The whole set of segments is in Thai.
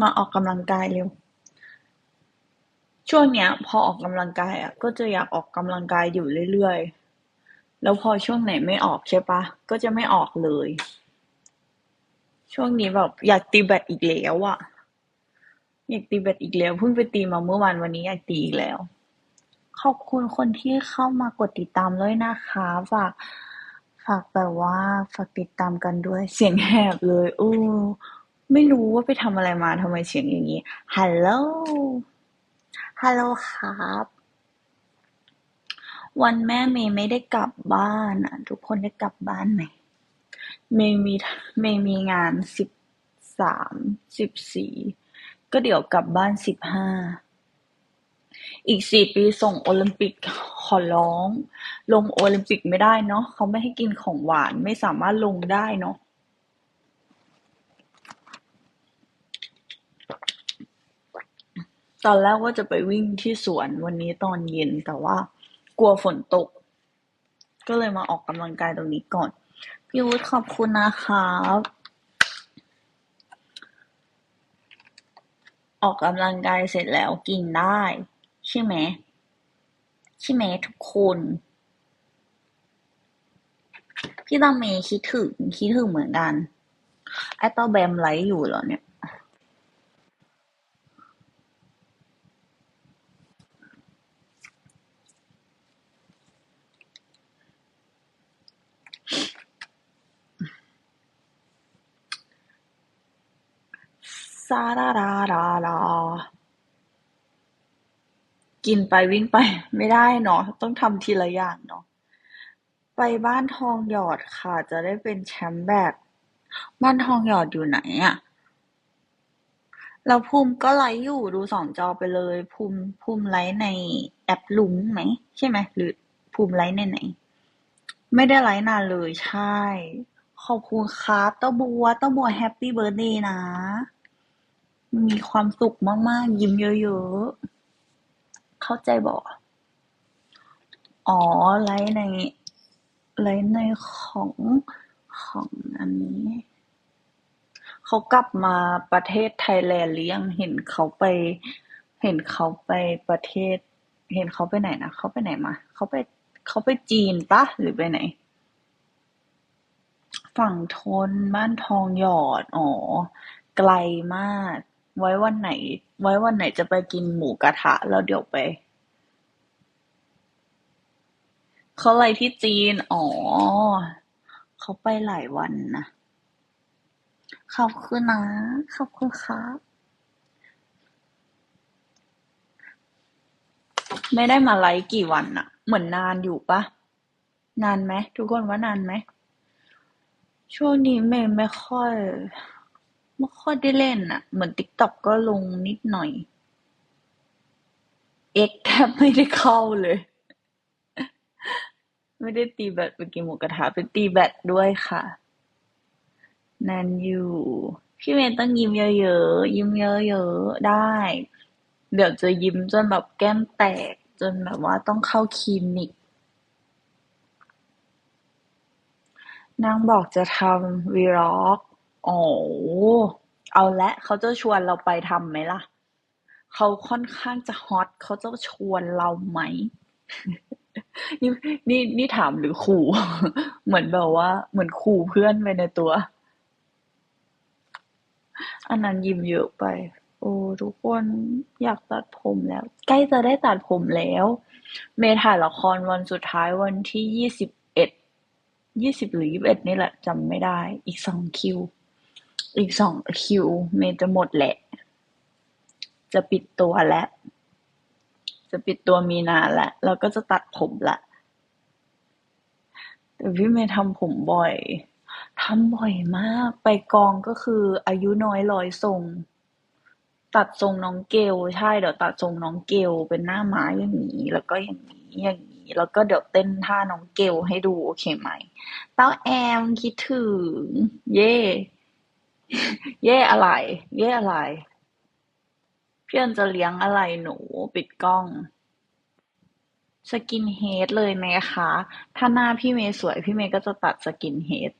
มาออกกำลังกายเร็ว ช่วงเนี้ย พอออกกำลังกายอะ ก็จะอยากออกกำลังกายอยู่เรื่อยๆ แล้วพอช่วงไหนไม่ออกใช่ปะ ก็จะไม่ออกเลย ช่วงนี้แบบอยากตีแบดอีกแล้วอะ อยากตีแบดอีกแล้ว เพิ่งไปตีมาเมื่อวานวันนี้อยากตีอีกแล้ว ขอบคุณคนที่เข้ามากดติดตามด้วยนะคะ ฝากฝากแบบว่าฝากติดตามกันด้วย เสียงแหบเลย อู้ ไม่รู้ว่าไปทำอะไรมาทำไมเสียงอย่างนี้ ฮัลโหล ฮัลโหลครับ วันแม่เมย์ไม่ได้กลับบ้านอะ ทุกคนได้กลับบ้านไหม เมย์มีเมย์มีงานสิบสามสิบสี่ก็เดี๋ยวกลับบ้านสิบห้า อีกสี่ปีส่งโอลิมปิกขอร้อง ลงโอลิมปิกไม่ได้เนาะเขาไม่ให้กินของหวานไม่สามารถลงได้เนาะ ตอนแรกว่าจะไปวิ่งที่สวนวันนี้ตอนเย็นแต่ว่ากลัวฝนตก ก็เลยมาออกกำลังกายตรงนี้ก่อน พี่วุฒิขอบคุณนะครับออกกำลังกายเสร็จแล้วกินได้ ใช่ไหมใช่ไหมทุกคนพี่ตังเมย์คิดถึงคิดถึงเหมือนกันไอ้ต้าแบมไลฟ์อยู่เหรอเนี่ย ซาดาดาดาดากินไปวิ่งไปไม่ได้เนาะต้องทำทีละอย่างเนาะไปบ้านทองหยอดค่ะ จะได้เป็นแชมป์แบดบ้านทองหยอดอยู่ไหนอะแล้วภูมิก็ไลฟ์อยู่ดูสองจอไปเลย ภูมิภูมิไลฟ์ในแอปลุงไหม ใช่ไหมหรือภูมิไลฟ์ในไหน ไม่ได้ไลฟ์นานเลยใช่ ขอบคุณครับเต้าบัวเต้าบัวแฮปปี้เบิร์ธเดย์นะ มีความสุขมาก ๆ ยิ้มเยอะ ๆ เข้าใจบ่อ๋อ ไลฟ์ใน ไลฟ์ในของของอันนี้ เขากลับมาประเทศไทยแลนด์หรือยังเห็นเขาไป เห็นเขาไปประเทศ เห็นเขาไปไหนนะเขาไปไหนมาเขาไปเขาไปจีนปะหรือไปไหน ฝั่งทนบ้านทองหยอด อ๋อไกลมาก ไว้วันไหน ไว้วันไหนจะไปกินหมูกระทะ แล้วเดี๋ยวไป เขาไลฟ์ที่จีน อ๋อ เขาไปหลายวันนะ ขอบคุณนะ ขอบคุณครับไม่ได้มาไลฟ์กี่วันอะเหมือนนานอยู่ปะนานไหมทุกคนว่านานไหมช่วงนี้เมย์ไม่ค่อย ไม่ค่อยได้เล่นอะเหมือน TikTok ก็ลงนิดหน่อย X แทบไม่ได้เข้าเลย ไม่ได้ตีแบดไปกินหมูกระทะไปตีแบดด้วยค่ะนานอยู่พี่เมย์ต้องยิ้มเยอะๆ ยิ้มเยอะๆ ได้ เดี๋ยวจะยิ้มจนแบบแก้มแตก จนแบบว่าต้องเข้าคลินิก นางบอกจะทำ Vlog อ๋ อเอาล้วเขาจะชวนเราไปทำไหมล่ะ เขาค่อนข้างจะฮอตเขาจะชวนเราไหม นี่นี่นี่ถามหรือขู่ เหมือนแบบว่า เหมือนขู่เพื่อนไปในตัว อันนั้นยิ้มเยอะไป โอ้ทุกคนอยากตัดผมแล้ว ใกล้จะได้ตัดผมแล้ว เมย์ถ่ายละครวันสุดท้ายวันที่ยี่สิบเอ็ดยี่สิบหรือยี่สิบเอ็ดนี่แหละจำไม่ได้ อีกสองคิว อีกสองคิวเมย์จะหมดแหละ จะปิดตัวแล้ว จะปิดตัวมีนาแล้วแล้วก็จะตัดผมล้วแต่พี่เมย์ทำผมบ่อยทำบ่อยมาก ไปกองก็คืออายุน้อยร้อยทรง ตัดทรงน้องเกลใช่เดี๋ยวตัดทรงน้องเกลเป็นหน้าไม้อย่างนี้ แล้วก็อย่างนี้อย่างนี้ แล้วก็เดี๋ยวเต้นท่าน้องเกลให้ดูโอเคไหมเต้าแอมคิดถึง เย่ เย่อะไร เย่อะไร เพี่อิญจะเลี้ยงอะไรหนูปิดกล้อง สกินเฮดเลยไหมคะ ถ้าหน้าพี่เมย์สวย พี่เมย์ก็จะตัดสกินเฮด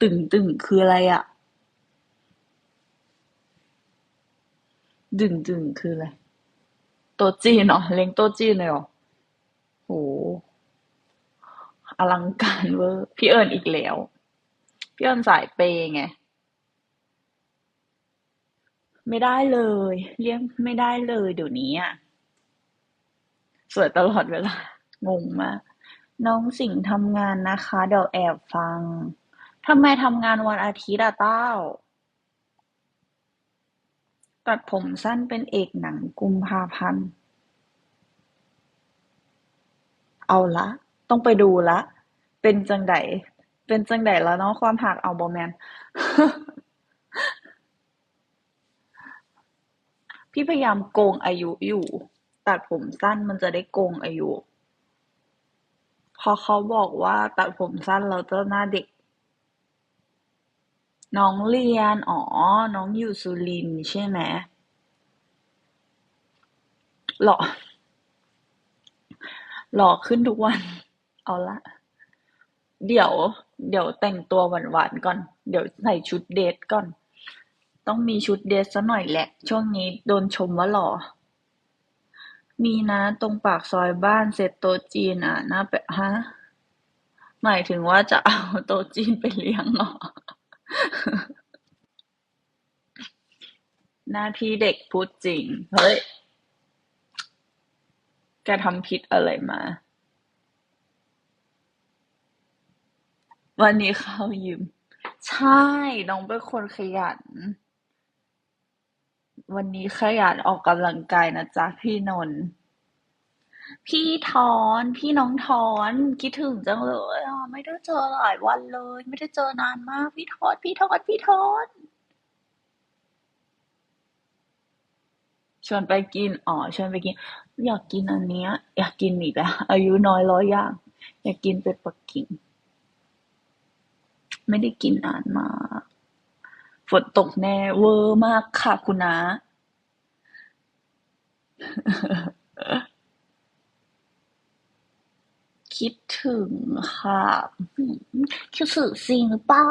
ตึ่งคืออะไรอะดึงดึงคืออะไรโตจีนเหรอเลี้ยงโตจีนเลยเหรอโหอลังการเวอร์พี่เอิญอีกแล้ว พี่อิญสายเปย์ไง ไม่ได้เลยเลี้ยงไม่ได้เลยเดี๋ยวนี้อะสวยตลอดเวลางงมากน้องสิงห์ทำงานนะคะ เดี๋ยวแอบฟังทำไมทำงานวันอาทิตย์อะเต้า ตัดผมสั้นเป็นเอกหนังกุมภาพันธ์ เอาละ ต้องไปดูละ เป็นจังได เป็นจังไดแล้วเนาะ ความหัก เอาบ่แมนพี่พยายามโกงอายุอยู่ ตัดผมสั้นมันจะได้โกงอายุ เพอเขาบอกว่าตัดผมสั้นเราจะหน้าเด็ก น้องเรียน อ๋อ น้องอยู่สุรินทร์ใช่ไหม หล่อ หล่อขึ้นทุกวัน เอาละเดี๋ยว เดี๋ยวแต่งตัวหวานๆก่อน เดี๋ยวใส่ชุดเดทก่อน ต้องมีชุดเดทซะหน่อยแหละ ช่วงนี้โดนชมว่าหล่อ มีนะตรงปากซอยบ้านเสร็จโตจีนอะน่าไปฮะ หมายถึงว่าจะเอาโตจีนไปเลี้ยงหรอ หน้าที่เด็กพูดจริง เฮ้ย แกทำผิดอะไรมา วันนี้เข้ายิม ใช่ น้องเป็นคนขยัน วันนี้ขยันออกกำลังกายนะจ๊ะพี่นนท์ พี่ทอน พี่น้องทอน คิดถึงจังเลยอะไม่ได้เจอหลายวันเลย ไม่ได้เจอนานมาก พี่ทอน พี่ทอน พี่ทอนชวนไปกิน อ๋อ ชวนไปกิน อยากกินอันเนี้ย อยากกินอีกแล้วอายุน้อยร้อยอย่าง อยากกินเป็ดปักกิ่ง ไม่ได้กินนานมาก ฝนตกแน่เวอร์มากค่ะคุณน้าคิดถึงค่ะคิดถึงจริงหรือเปล่า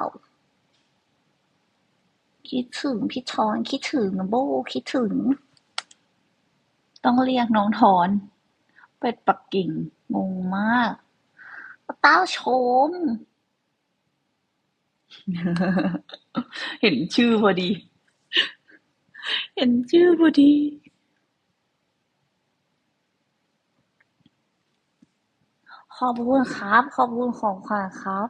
คิดถึงพี่ทอนคิดถึงโบคิดถึง ต้องเรียกน้องทอนเป็ดปักกิ่งงงมากเต้าชม เห็นชื่อพอดี เห็นชื่อพอดีขอบคุณครับ ขอบคุณของขวัญครับ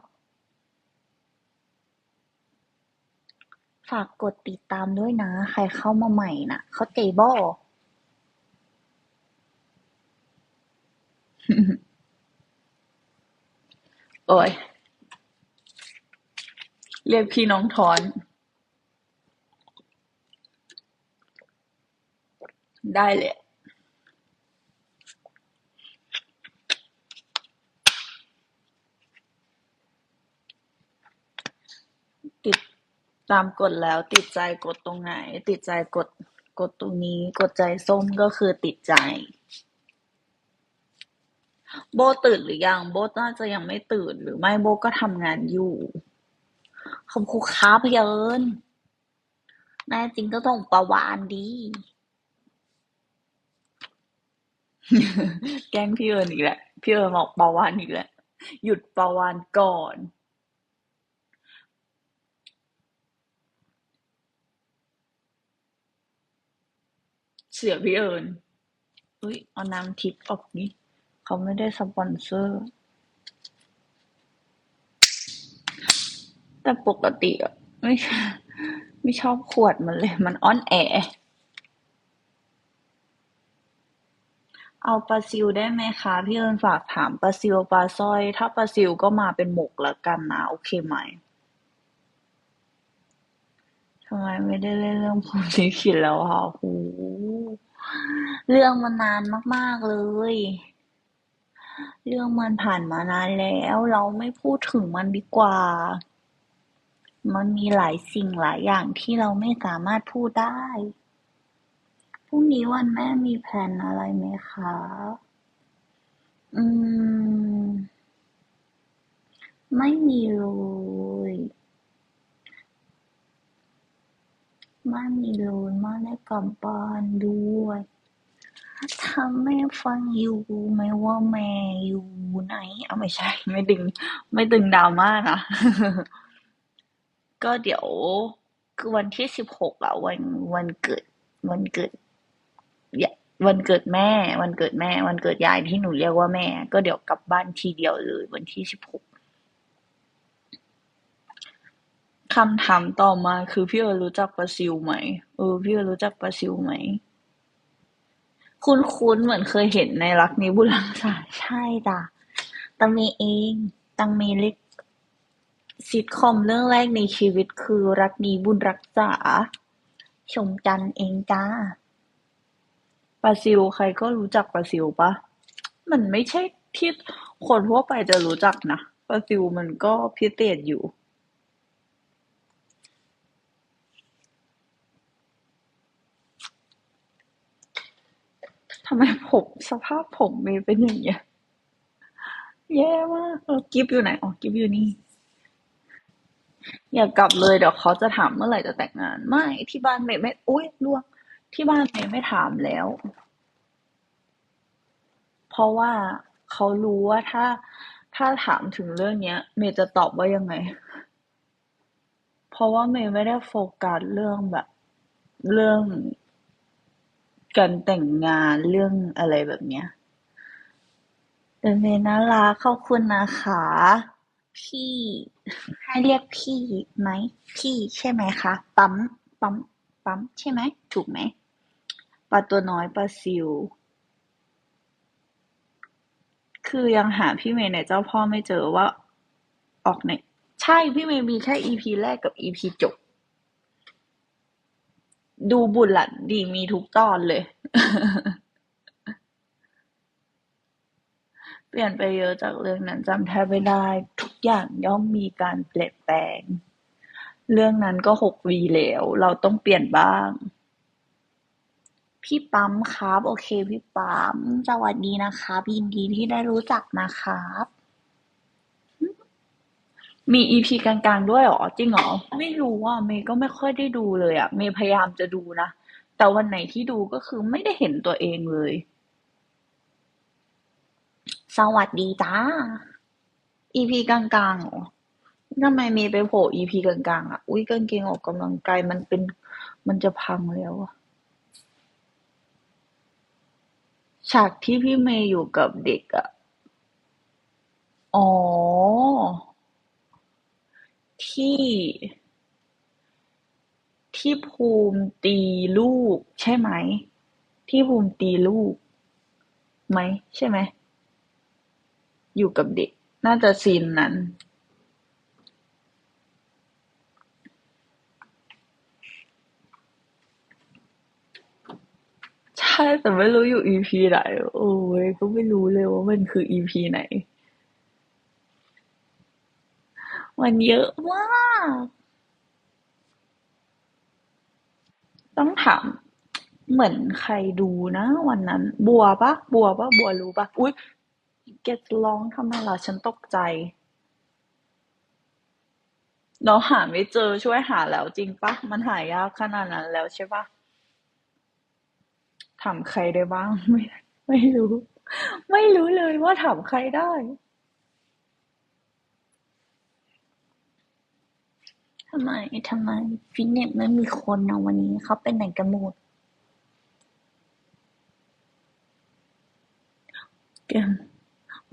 ฝากกดติดตามด้วยนะ ใครเข้ามาใหม่น่ะ เขาใจบ่โอ้ย เรียกพี่น้องทอน ได้เลยติดตามกดแล้วติดใจกดตรงไหน ติดใจกดกดตรงนี้ กดใจส้มก็คือติดใจ โบตื่นหรือยัง โบน่าจะยังไม่ตื่นหรือไม่โบก็ทำงานอยู่ ขอบคุณครับพี่เอิญแน่จริงก็ต้องประวานดี แกล้งพี่เอิญอีกแล้วพี่เอิญบอกประวานอีกแล้วหยุดประวานก่อนเสียพี่เอิญอุ้ยเอาน้ำทิพย์ออกนี่เขาไม่ได้สปอนเซอร์ แต่ปกติไม่ไม่ชอบขวดมันเลย มันอ้อนแอ เอาปลาซิวได้ไหมคะ พี่เอิญฝากถามปลาซิวปลาสร้อย ถ้าปลาซิวก็มาเป็นหมกแล้วกันนะ โอเคไหมทำไมไม่ได้เล่นเรื่องพรหมลิขิตแล้วอะโหเรื่องมันนานมาก ๆ เลย เรื่องมันผ่านมานานแล้ว เราไม่พูดถึงมันดีกว่า มันมีหลายสิ่งหลายอย่างที่เราไม่สามารถพูดได้ พรุ่งนี้วันแม่มีแพลนอะไรไหมคะ อืม ไม่มีเลยม่มีเลุ้นม่ได้กลับบ้านด้วย ถ้าแม่ฟังอยู่ไม่ว่าแม่อยู่ไหน เอาไม่ใช่ ไม่ดึง ไม่ดึงดราม่านะ ก็เดี๋ยวคือวันที่สิบหกอะวันวันเกิด วันเกิดวันเกิดแม่ วันเกิดแม่ วันเกิดยายที่หนูเรียกว่าแม่ ก็เดี๋ยวกลับบ้านทีเดียวเลย วันที่สิบหกคำถามต่อมาคือพี่เอิร์รู้จักปลาซิวไหมเออพี่เอิร์รู้จักปลาซิวไหม คุ้นๆเหมือนเคยเห็นในรักนี้บุรังสาใช่จ้ะตังเมเอง ตังเมเล็ก ซิทคอมเรื่องแรกในชีวิตคือรักนี้บุญรักษา ชมจันเองจ้าปลาซิวใครก็รู้จักปลาซิวปะมันไม่ใช่ที่คนทั่วไปจะรู้จักนะปลาซิวมันก็พิเศษอยู่ ทำไมผมสภาพผมเมย์เป็นอย่างเงี้ย แย่มากกิฟอยู่ไหน อ๋อ กิฟอยู่นี่ อย่ากลับเลยเดี๋ยวเขาจะถามเมื่อไหร่จะแต่งงาน ไม่ที่บ้านเมย์ไม่อุ้ยล่วงที่บ้านเมย์ไม่ถามแล้ว เพราะว่าเขารู้ว่าถ้าถ้าถามถึงเรื่องเนี้ย เมย์จะตอบว่ายังไง เพราะว่าเมย์ไม่ได้โฟกัสเรื่องแบบ เรื่องการแต่งงานเรื่องอะไรแบบเนี้ยแต่เมย์น่ารักขอบคุณนะคะ พี่ ให้เรียกพี่ไหม พี่ใช่ไหมคะ ปั๊ม ปั๊ม ปั๊ม ใช่ไหม ถูกไหม ปลาตัวน้อยปลาซิว คือยังหาพี่เมย์ในเจ้าพ่อไม่เจอว่า ออกใน ใช่พี่เมย์มีแค่อีพีแรกกับอีพีจบ ดูบุญหลันดีมีทุกตอนเลย เปลี่ยนไปเยอะจากเรื่องนั้นจำแทบไม่ได้ ทุกอย่างย่อมมีการเปลี่ยนแปลง เรื่องนั้นก็หกวีแล้ว เราต้องเปลี่ยนบ้าง พี่ปั๊มครับ โอเค พี่ปั๊มสวัสดีนะครับยินดีที่ได้รู้จักนะครับมีอีพีกลางๆด้วยหรอ จริงหรอ ไม่รู้ว่าเมย์ก็ไม่ค่อยได้ดูเลยอะ เมย์พยายามจะดูนะ แต่วันไหนที่ดูก็คือไม่ได้เห็นตัวเองเลย สวัสดีจ้าอีพีกลางๆหรอทำไมเมย์ไปโผล่อีพีกลางๆอะ อุ้ยกางเกงออกกำลังกายมันเป็น มันจะพังแล้วอะฉากที่พี่เมย์อยู่กับเด็กอะอ๋อ ที่ ที่ภูมิตีลูก ใช่ไหม ที่ภูมิตีลูกไหม ใช่ไหม อยู่กับเด็ก น่าจะซีนนั้นใช่แต่ไม่รู้อยู่อีพีไหน โอ้ยก็ไม่รู้เลยว่ามันคืออีพีไหน มันเยอะมาก ต้องถาม เหมือนใครดูนะ วันนั้น บัวปะบัวปะบัวรู้ปะอุ๊ย แกจะร้องทำไมล่ะฉันตกใจ เราหาไม่เจอช่วยหาแล้วจริงปะมันหายากขนาดนั้นแล้วใช่ปะถามใครได้บ้างไม่ไม่รู้ ไม่รู้เลยว่าถามใครได้ ทำไมทำไมฟิตเนสไม่มีคนนะวันนี้เขาเป็นไหนกันหมดแกม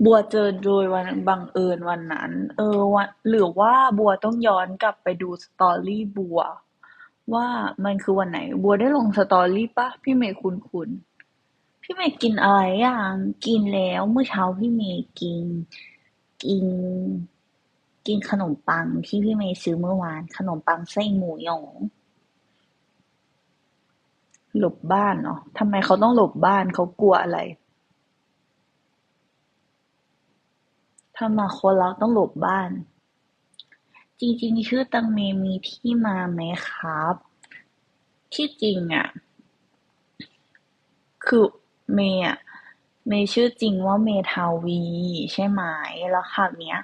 บัวเจอโดยวันบังเอิญวันนั้น เออวันหรือว่าบัวต้องย้อนกลับไปดูสตอรี่บัว ว่ามันคือวันไหน บัวได้ลงสตอรี่ปะพี่เมย์คุ้นคุ้นพี่เมย์กินอะไรอย่างกินแล้วเมื่อเช้าพี่เมย์กิน กิน กินขนมปังที่พี่เมย์ซื้อเมื่อวาน ขนมปังไส้หมูหยองหลบบ้านเนาะทำไมเขาต้องหลบบ้านเขากลัวอะไร ถ้ามาคนเราต้องหลบบ้าน จริง ๆ ชื่อตังเมมีที่มาไหมครับ ที่จริงอะ คือเมย์อะ เมย์ชื่อจริงว่าเมทาวี ใช่ไหม แล้วคราวเนี้ย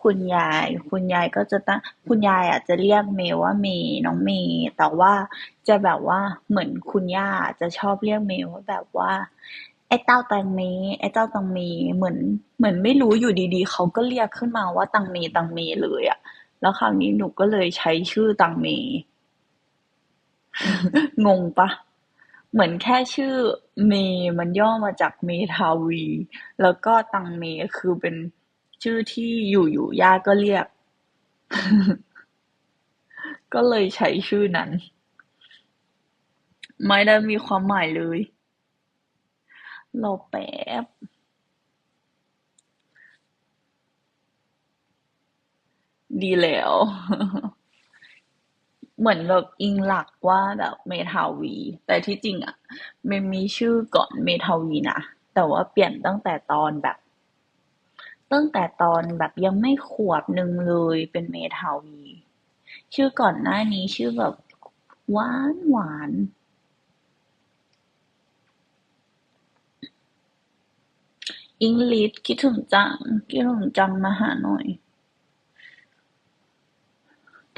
คคุณยาย คุณยายก็จะตั้ง คุณยายอะจะเรียกเมย์ว่าเมย์น้องเมย์ แต่ว่าจะแบบว่าเหมือนคุณย่าจะชอบเรียกเมย์ว่าแบบว่า ไอ้เต้าตังเมไอ้เต้าตังเมเหมือน เหมือนไม่รู้อยู่ดีๆ เขาก็เรียกขึ้นมาว่าตังเมตังเมเลยอะแล้วคราวนี้หนูก็เลยใช้ชื่อตังเม งงปะเหมือนแค่ชื่อเมมันย่อมาจากเมทาวี แล้วก็ตังเมคือเป็นชื่อที่อยู่ๆย่าก็เรียก ก็เลยใช้ชื่อนั้น ไม่ได้มีความหมายเลย รอแป๊บ ดีแล้ว เหมือนแบบอิงหลักว่าแบบเมทาวี แต่ที่จริงอะมันมีชื่อก่อนเมทาวีนะ แต่ว่าเปลี่ยนตั้งแต่ตอนแบบ ตั้งแต่ตอนแบบยังไม่ขวบหนึ่งเลยเป็นเมทาวี ชื่อก่อนหน้านี้ชื่อแบบหวานหวาน อิงลิชคิดถึงจัง คิดถึงจังมาหาหน่อย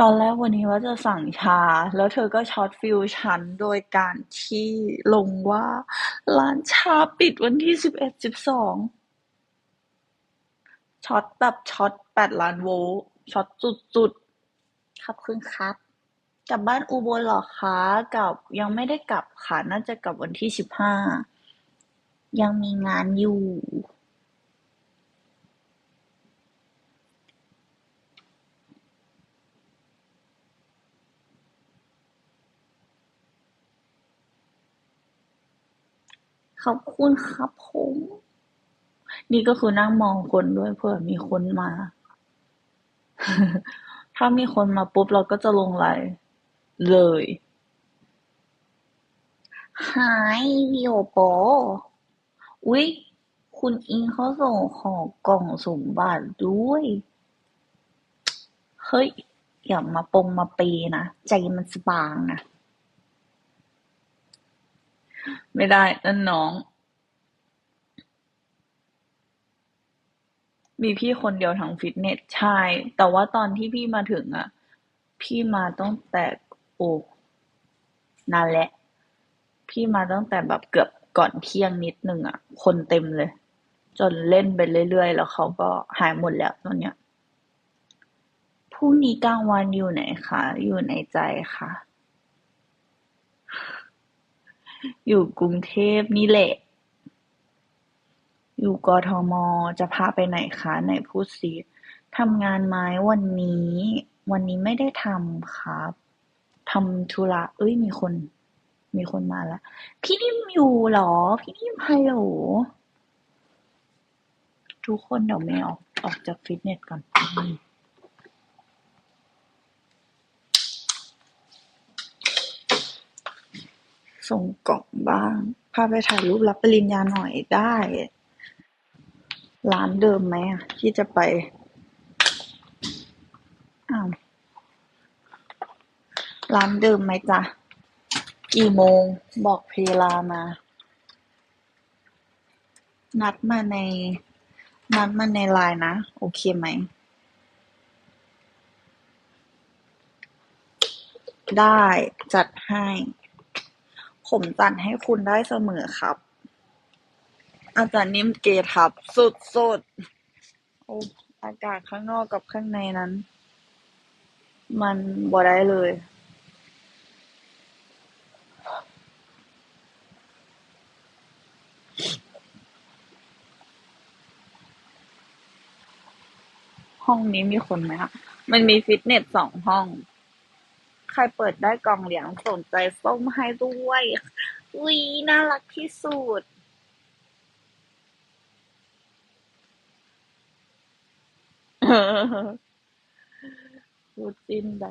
ตอนแรกวันนี้ว่าจะสั่งชา แล้วเธอก็ช็อตฟิลฉันโดยการที่ลงว่าร้านชาปิดวันที่สิบเอ็ดสิบสองช็อตแบบช็อตแปดล้านโวลต์ช็อตสุดๆขอบคุณครับกลับบ้านอุบลหรอคะกับยังไม่ได้กลับค่ะน่าจะกลับวันที่สิบห้า ยังมีงานอยู่ขอบคุณครับผม นี่ก็คือนั่งมองคนด้วยเผื่อมีคนมา ถ้ามีคนมาปุ๊บเราก็จะลงไลน์เลย Hi วิโอโป อุ๊ย คุณอิงเขาส่งของกล่องสมบัติด้วย เฮ้ย อย่ามาปงมาเปีนะ ใจมันสบางนะ ไม่ได้นั่นน้อง มีพี่คนเดียวทั้งฟิตเนส ใช่ แต่ว่าตอนที่พี่มาถึงอะ พี่มาตั้งแต่โอ้นานแล้วพี่มาตั้งแต่แบบเกือบ ก่อนเที่ยงนิดนึงอะคนเต็มเลย จนเล่นไปเรื่อยๆ แล้วเขาก็หายหมดแล้วตอนเนี้ยพรุ่งนี้กลางวันอยู่ไหนคะอยู่ในใจค่ะ อยู่กรุงเทพนี่แหละ อยู่กทมจะพาไปไหนคะไหนพูดสิทำงานไหมวันนี้ วันนี้ไม่ได้ทำครับทำธุระเอ้ยมีคน มีคนมาแล้ว พี่นิ่มอยู่เหรอ พี่นิ่มฮัลโหลทุกคนเดี๋ยวแมวออกจากฟิตเนสก่อนส่งกล่องบ้าง พาไปถ่ายรูปรับปริญญาหน่อยได้ ร้านเดิมไหมอะ ที่จะไป อ้าว ร้านเดิมไหมจ๊ะ กี่โมง บอกเพลามา นัดมาใน นัดมาในไลน์นะ โอเคไหม ได้จัดให้ ผมจัดให้คุณได้เสมอครับ อาจารย์นิ่มเกทับสุดๆโอ้อากาศข้างนอกกับข้างในนั้น มันบ่ได้เลย ห้องนี้มีคนไหมคะมันมีฟิตเนสสองห้อง ใครเปิดได้กล่องเหรียญสนใจส้มให้ด้วยวีน่ารักที่สุดคู่จิ้นใด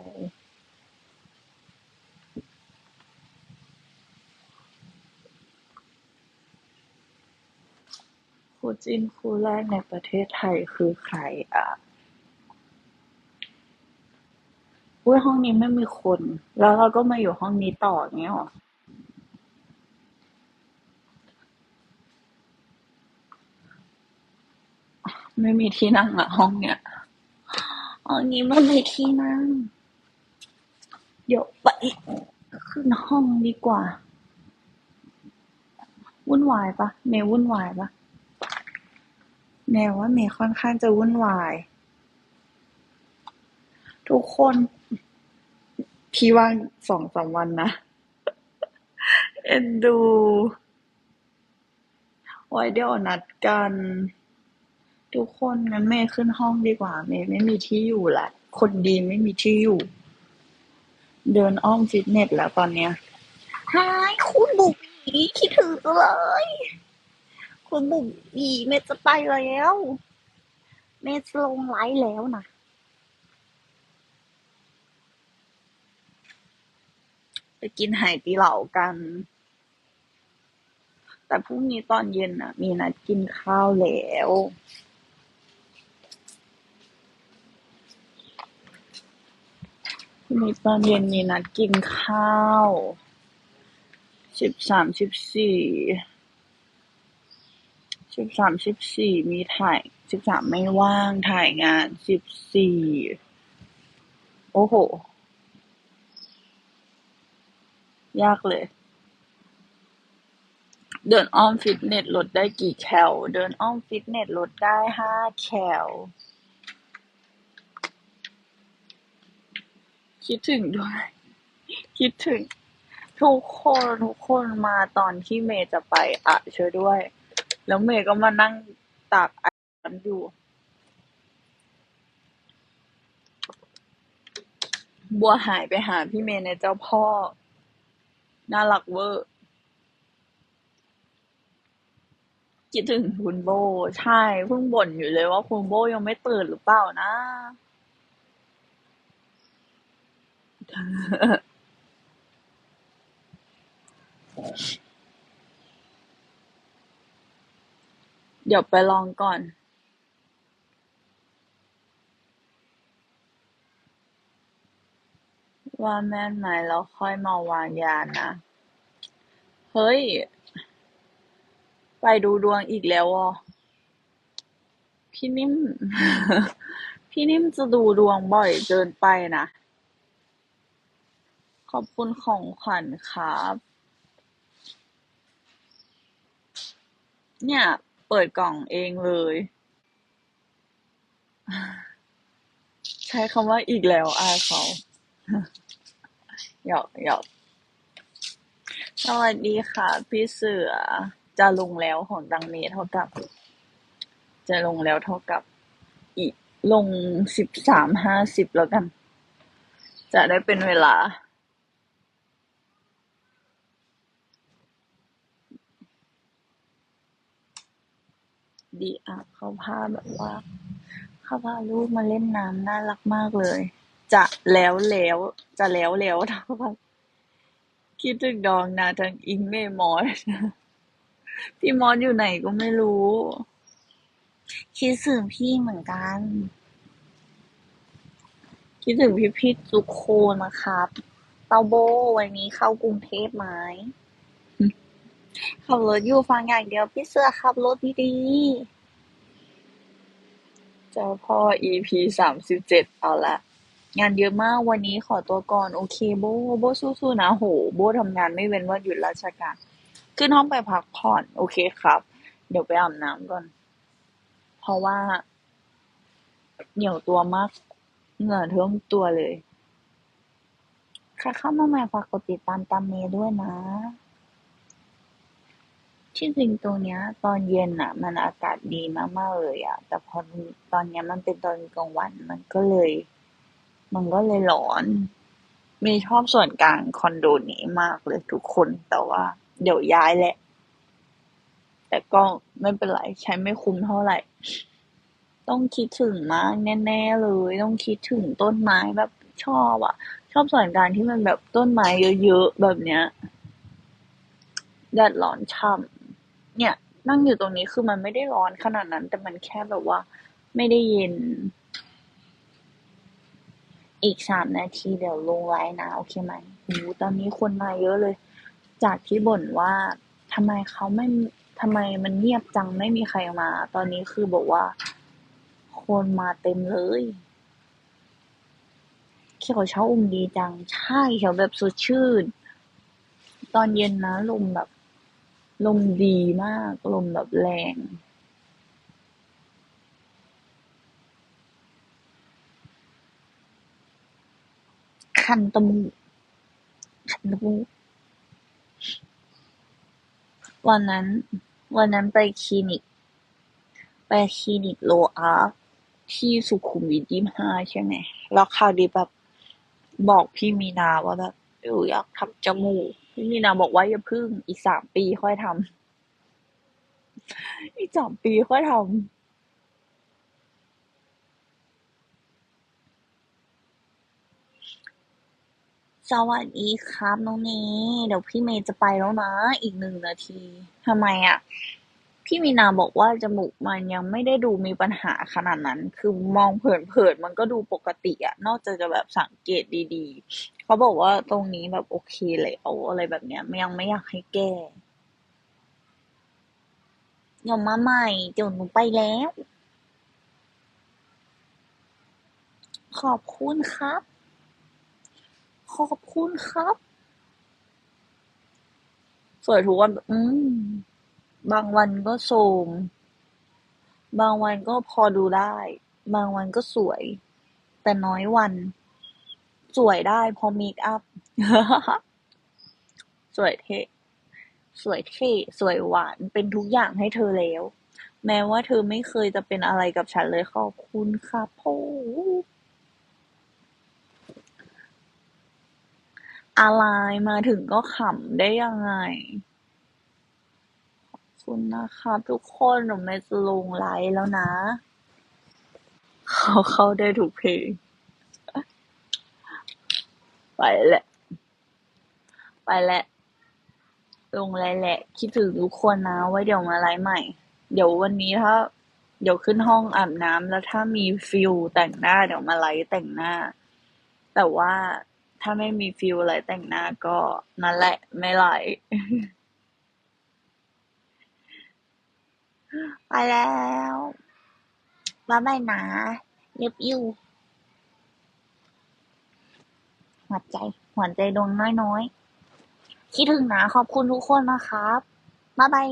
คู่จิ้นคู่แรกในประเทศไทยคือใครอะ อุ้ยห้องนี้ไม่มีคน แล้วเราก็มาอยู่ห้องนี้ต่ออย่างเงี้ยหรอไม่มีที่นั่งอะห้องเนี้ยเอางี้ไมันเลยที่นั่ง เดี๋ยวไปขึ้นห้องดีกว่า วุ่นวายปะเมย์วุ่นวายปะแมวว่าเมย์ค่อนข้างจะวุ่นวาย ทุกคน พี่ว่างสองสามวันนะ เอ็นดู ไว้เดี๋ยวนัดกัน ทุกคนงั้นเมย์ขึ้นห้องดีกว่า เมย์ไม่มีที่อยู่แหละ คนดีไม่มีที่อยู่ เดินอ้อมฟิตเนสแล้วตอนเนี้ยฮายคุณบุกบีคิดถึงจังเลย คุณบุกบีเมย์จะไปแล้ว เมย์จะลงไลฟ์แล้วนะ ไปกินไหตีเหล่ากัน แต่พรุ่งนี้ตอนเย็นน่ะ มีนัดกินข้าวแล้วพรุ่งนี้ตอนเย็นมีนัดกินข้าวสิบสามสิบสี่สิบสามสิบสี่มีถ่ายสิบสามไม่ว่างถ่ายงานสิบสี่โอ้โห ยากเลย เดินอ้อมฟิตเนสลดได้กี่แคล เดินอ้อมฟิตเนสลดได้ห้าแคล คิดถึงด้วย คิดถึง ทุกคนทุกคนมาตอนที่เมย์จะไปอะช่วยด้วย แล้วเมย์ก็มานั่งตากไอน้ำอยู่บัวหายไปหาพี่เมย์ในเจ้าพ่อ น่ารักเวอร์คิดถึงคุณโบ ใช่เพิ่งบ่นอยู่เลยว่าคุณโบยังไม่ตื่นหรือเปล่านะ เดี๋ยวไปลองก่อน ว่าแม่นไหม แล้วค่อยมาวางยานะ เฮ้ย ไปดูดวงอีกแล้วอะพี่นิ่ม พี่นิ่มจะดูดวงบ่อยเกินไปนะ ขอบคุณของขวัญครับ เนี่ย เปิดกล่องเองเลย ใช้คำว่าอีกแล้วอายเขา หยอกหยอกสวัสดีค่ะ พี่เสือ จะลงแล้วของตังเมเท่ากับ จะลงแล้วเท่ากับอีกลงสิบสามห้าสิบแล้วกัน จะได้เป็นเวลา ดีอะเขาพาแบบว่าเขาพาลูกมาเล่นน้ำน่ารักมากเลย จะแล้วแล้ว จะแล้วแล้วเท่ากับคิดถึงดองนาทั้งอิงเมย์มอสพี่มอสอยู่ไหนก็ไม่รู้ คิดถึงพี่เหมือนกัน คิดถึงพี่พี่ๆทุกคนนะครับเตาโบวันนี้เข้ากรุงเทพไหมขับรถอยู่ฟังอย่างเดียวพี่เสือขับรถดีๆเจ้าพ่อ EP สามสิบเจ็ดเอาละ งานเยอะมากวันนี้ขอตัวก่อน โอเคโบโบสู้ๆนะ โห โบทำงานไม่เว้นวันหยุดราชการ ขึ้นห้องไปพักผ่อน โอเคครับ เดี๋ยวไปอาบน้ำก่อน เพราะว่า เหนียวตัวมาก เหงื่อท่วมตัวเลย ใครเข้ามาใหม่ฝากกดติดตามตามเมย์ด้วยนะที่จริงตรงเนี้ย ตอนเย็นอะ มันอากาศดีมากๆเลยอะ แต่พอตอนเนี้ยมันเป็นตอนกลางวันมันก็เลย มันก็เลยร้อนเมย์ชอบส่วนกลางคอนโดนี้มากเลยทุกคน แต่ว่าเดี๋ยวย้ายแหละ แต่ก็ไม่เป็นไร ใช้ไม่คุ้มเท่าไหร่ ต้องคิดถึงมากแน่ๆเลย ต้องคิดถึงต้นไม้แบบชอบอะ ชอบส่วนกลางที่มันแบบต้นไม้เยอะๆแบบเนี้ยแดดร้อนช่ำเนี่ย นั่งอยู่ตรงนี้คือมันไม่ได้ร้อนขนาดนั้น แต่มันแค่แบบว่า ไม่ได้เย็น อีกสามนาทีเดี๋ยวลงไลน์นะ โอเคไหมโอ้โหตอนนี้คนมาเยอะเลย จากที่บ่นว่าทำไมเขาไม่ทำไมมันเงียบจังไม่มีใครมา ตอนนี้คือบอกว่า คนมาเต็มเลยเขียวชาอุ่มดีจัง ใช่เขียวแบบสดชื่น ตอนเย็นนะลมแบบ ลมดีมาก ลมแบบแรง คันตะมูก คันตะมูก วันนั้น วันนั้นไปคลินิก ไปคลินิกโลอาร์ที่สุขุมวิทยี่ห้าใช่ไหม แล้วคราวนี้แบบบอกพี่มีนาว่าแบบอออยากทำจมูก พี่มีนาบอกว่าอย่าพึ่งอีกสามปีค่อยทำอีกสามปีค่อยทำ สวัสดีครับน้องเนเดี๋ยวพี่เมย์จะไปแล้วนะ อีกหนึ่งนาทีทำไมอะ พี่มีนาบอกว่าจมูกมันยังไม่ได้ดูมีปัญหาขนาดนั้น คือมองเผินๆมันก็ดูปกติอะนอกจากจะแบบสังเกตดีๆ เขาบอกว่าตรงนี้แบบโอเคแล้วอะไรแบบเนี้ยยังไม่อยากให้แก้เดี๋ยวมาใหม่เดี๋ยวหนูไปแล้ว ขอบคุณครับ ขอบคุณครับ สวยทุกวัน อืม บางวันก็โทรมบางวันก็พอดูได้ บางวันก็สวย แต่น้อยวัน สวยได้พราะเมคอัพ สวยเทสวยเท่สวยหวานเป็นทุกอย่างให้เธอแล้ว แม้ว่าเธอไม่เคยจะเป็นอะไรกับฉันเลยขอบคุณครับโอ้ อะไร มาถึงก็ขำได้ยังไง ขอบคุณนะครับทุกคนหนูเมย์จะลงไลฟ์แล้วนะ เขาเข้าได้ทุกเพลง ไปแหละ ไปแหละ ลงไลฟ์แหละ คิดถึงทุกคนนะ ไว้เดี๋ยวมาไลฟ์ใหม่ เดี๋ยววันนี้ถ้า เดี๋ยวขึ้นห้องอาบน้ำแล้วถ้ามีฟิลแต่งหน้า เดี๋ยวมาไลฟ์แต่งหน้า แต่ว่า ถ้าไม่มีฟิลไลฟ์แต่งหน้าก็นั่นแหละไม่ไลไปแล้วบ๊ายบายนะ Love you หัวใจหัวใจดวงน้อยๆ คิดถึงนะขอบคุณทุกคนนะครับ บ๊ายบาย